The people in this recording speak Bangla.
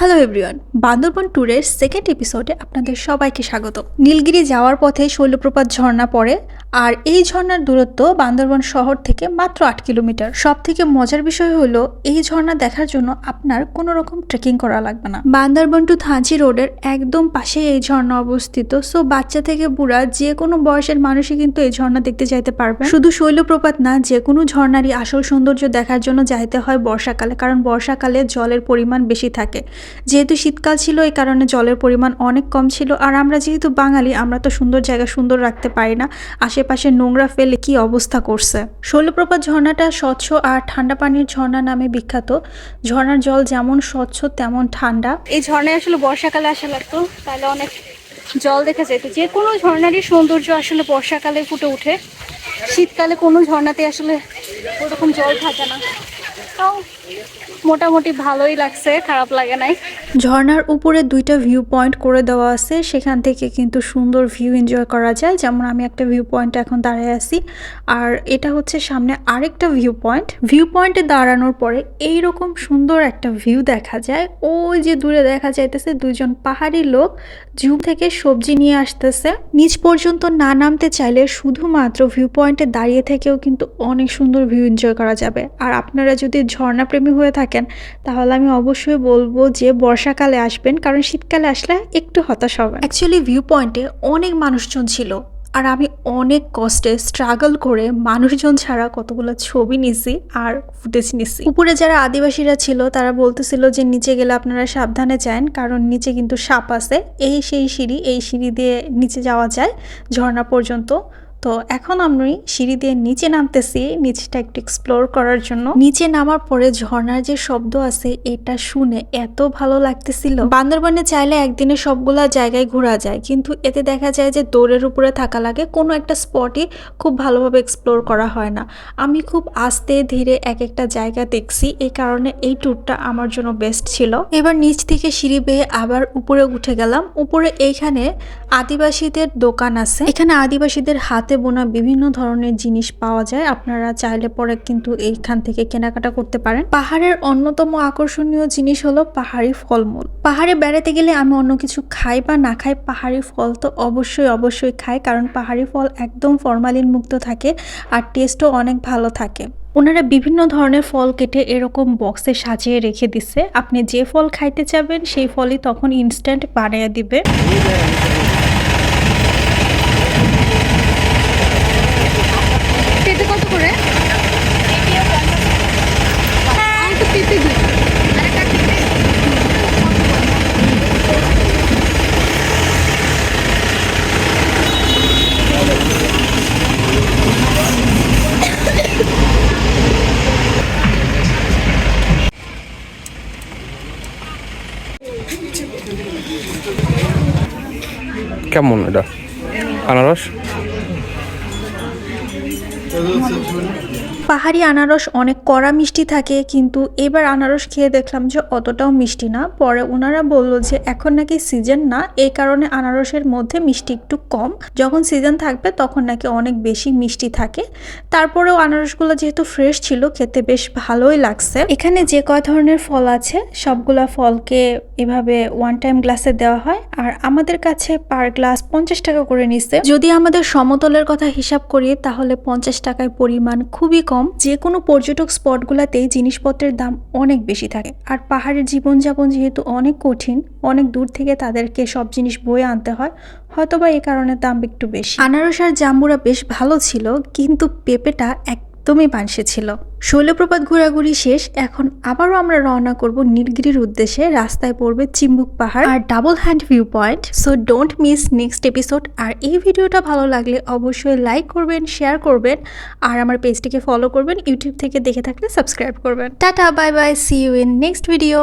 হ্যালো এভরিওয়ান বান্দরবন ট্যুরের সেকেন্ড এপিসোডে আপনাদের সবাইকে স্বাগত। নীলগিরি যাওয়ার পথে শৈলপ্রপাত ঝর্ণা পড়ে আর এই ঝর্ণার দূরত্ব বান্দরবন শহর থেকে মাত্র আট কিলোমিটার। সব থেকে মজার বিষয় হলো, এই ঝর্ণা দেখার জন্য আপনার কোনো রকম ট্রেকিং করা লাগবে না। বান্দরবন টু থাঁচি রোডের একদম পাশে এই ঝর্ণা অবস্থিত। সো বাচ্চা থেকে বুড়া যে কোনো বয়সের মানুষই কিন্তু এই ঝর্ণা দেখতে যাইতে পারবে। শুধু শৈলপ্রপাত না, যে কোনো ঝর্ণারই আসল সৌন্দর্য দেখার জন্য যাইতে হয় বর্ষাকালে, কারণ বর্ষাকালে জলের পরিমাণ বেশি থাকে। যেহেতু শীতকাল ছিল, এই কারণে জলের পরিমাণ অনেক কম ছিল। আর আমরা যেহেতু বাঙালি, আমরা তো সুন্দর জায়গা সুন্দর রাখতে পারি না। আশেপাশে নোংরা ফেলে কি অবস্থা করছে? শৈলপ্রপাত ঝর্ণাটা স্বচ্ছ আর ঠান্ডা পানির ঝর্ণা নামে বিখ্যাত। ঝর্ণার জল যেমন স্বচ্ছ, তেমন ঠান্ডা। এই ঝর্ণায় আসলে বর্ষাকালে আসা লাগতো। তাহলে অনেক জল দেখা যেত। যে কোনো ঝর্ণারই সৌন্দর্য আসলে বর্ষাকালে ফুটে ওঠে। শীতকালে কোনো ঝর্ণাতে আসলে ওরকম জল থাকে না। তাও মোটামুটি ভালোই লাগছে, খারাপ লাগে নাই। ঝর্ণার উপরে দুইটা ভিউ পয়েন্ট করে দেওয়া আছে, সেখান থেকে কিন্তু সুন্দর ভিউ এনজয় করা যায়। যেমন আমি একটা ভিউ পয়েন্ট এখন দাঁড়িয়ে আছি, আর এটা হচ্ছে সামনে আরেকটা ভিউ পয়েন্ট ভিউ পয়েন্টে দাঁড়ানোর পরে এইরকম সুন্দর একটা ভিউ দেখা যায়। ওই যে দূরে দেখা যাইতেছে দুজন পাহাড়ি লোক জুম থেকে সবজি নিয়ে আসতেছে। নিচ পর্যন্ত না নামতে চাইলে শুধুমাত্র ভিউ পয়েন্টে দাঁড়িয়ে থেকেও কিন্তু অনেক সুন্দর ভিউ এনজয় করা যাবে। আর আপনারা যদি ঝর্ণা প্রেমী হয়ে থাকেন তাহলে আমি অবশ্যই বলব যে বর্ষাকালে আসবেন, কারণ শীতকালে আসলে একটু হতাশ হবে অ্যাকচুয়ালি ভিউ পয়েন্টে অনেক মানুষজন ছিল, আর আমি অনেক কষ্টে স্ট্রাগল করে মানুষজন ছাড়া কতগুলো ছবি নিছি আর ফুটেজ নিছি। উপরে যারা আদিবাসীরা ছিল, তারা বলতেছিল যে নিচে গেলে আপনারা সাবধানে যান, কারণ নিচে কিন্তু সাপ আছে। এই সেই সিঁড়ি, এই সিঁড়ি দিয়ে নিচে যাওয়া যায়, ঝর্ণা পর্যন্ত। তো এখন আমি সিঁড়ি দিয়ে নিচে নামতেছি, নিচটা একটু এক্সপ্লোর করার জন্য। নিচে নামার পরে ঝর্ণার যে শব্দ আছে, এটা শুনে এত ভালো লাগতেছিল। বান্দরবানে চাইলে একদিনে সবগুলা জায়গায় ঘোরা যায়, কিন্তু এতে দেখা যায় যে দৌড়ের উপরে থাকা লাগে, কোনো একটা স্পটই খুব ভালোভাবে এক্সপ্লোর করা হয় না। আমি খুব আস্তে ধীরে এক একটা জায়গা দেখছি এই কারণে এই ট্যুরটা আমার জন্য বেস্ট ছিল। এবার নিচ থেকে সিঁড়ি বেয়ে আবার উপরে উঠে গেলাম। উপরে এইখানে আদিবাসীদের দোকান আছে। এখানে আদিবাসীদের হাতে বোনা বিভিন্ন ধরনের জিনিস পাওয়া যায়। আপনারা চাইলে পরে কিন্তু এইখান থেকে কেনাকাটা করতে পারেন। পাহাড়ের অন্যতম আকর্ষণীয় জিনিস হলো পাহাড়ি ফলমূল। পাহাড়ে বেড়াতে গেলে আমি অন্য কিছু খাই বা না খাই, পাহাড়ি ফল তো অবশ্যই অবশ্যই খাই, কারণ পাহাড়ি ফল একদম ফরমালিন মুক্ত থাকে আর টেস্টও অনেক ভালো থাকে। ওনারা বিভিন্ন ধরনের ফল কেটে এরকম বক্সে সাজিয়ে রেখে দিচ্ছে। আপনি যে ফল খাইতে চাবেন, সেই ফলই তখন ইনস্ট্যান্ট বানিয়ে দিবে পেঁপে কত করে আমি তো পেঁপে দিই কেমন এটা? আনারস? পাহাড়ি আনারস অনেক কড়া মিষ্টি থাকে, কিন্তু এবার আনারস খেয়ে দেখলাম যে অতটাও মিষ্টি না। পরে ওনারা বলল যে এখন নাকি সিজন না এই কারণে আনারসের মধ্যে মিষ্টি একটু কম। যখন সিজন থাকবে তখন নাকি অনেক বেশি মিষ্টি থাকে। তারপরেও আনারসগুলো যেহেতু ফ্রেশ ছিল, খেতে বেশ ভালোই লাগছে। এখানে যে কয় ধরনের ফল আছে, সবগুলা ফলকে এভাবে ওয়ান টাইম গ্লাসে দেওয়া হয়। আর আমাদের কাছে পার গ্লাস পঞ্চাশ টাকা করে নিচ্ছে। যদি আমাদের সমতলের কথা হিসাব করি, তাহলে পঞ্চাশ টাকায় পরিমাণ খুবই কম। যে কোনো পর্যটক স্পটগুলোতেই জিনিসপত্রের দাম অনেক বেশি থাকে। আর পাহাড়ের জীবনযাপন যেহেতু অনেক কঠিন, অনেক দূর থেকে তাদেরকে সব জিনিস বয়ে আনতে হয়, হয়তোবা এই কারণে দাম একটু বেশি। আনারস আর জাম্বুরা বেশ ভালো ছিল, কিন্তু পেঁপেটা একদমই পানসে ছিল। শৈলপ্রপাত ঘোরাঘুরি শেষ, এখন আবারও আমরা রওনা করব নীলগিরির উদ্দেশ্যে। রাস্তায় পড়বে চিম্বুক পাহাড় আর double hand view point so don't miss next episode আর এই ভিডিওটা ভালো লাগলে অবশ্যই লাইক করবেন শেয়ার করবেন। আর আমার পেজটিকে ফলো করবেন। ইউটিউব থেকে দেখে থাকলে সাবস্ক্রাইব করবেন। Tata bye bye see you in next video